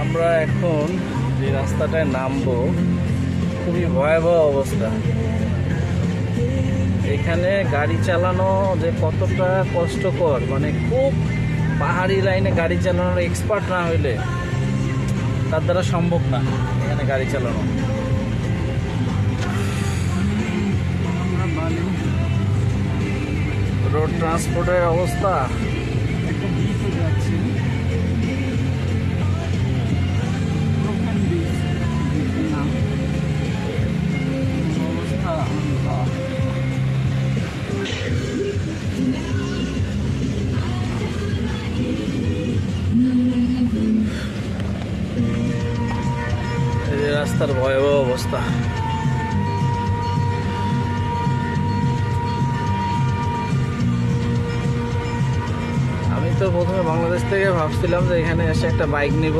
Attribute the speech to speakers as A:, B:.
A: আমরা এখন যে রাস্তাটায় নামবো, খুবই ভয়াবহ অবস্থা। এখানে গাড়ি চালানো যে কতটা কষ্টকর মানে খুব পাহাড়ি লাইনে গাড়ি চালানোর এক্সপার্ট না হইলে তার দ্বারা সম্ভব না এখানে গাড়ি চালানো। রোড ট্রান্সপোর্টের অবস্থা। রাস্তার ভয়াবহ অবস্থা। আমি তো প্রথমে বাংলাদেশ থেকে ভাবছিলাম যে এখানে এসে একটা বাইক নিব।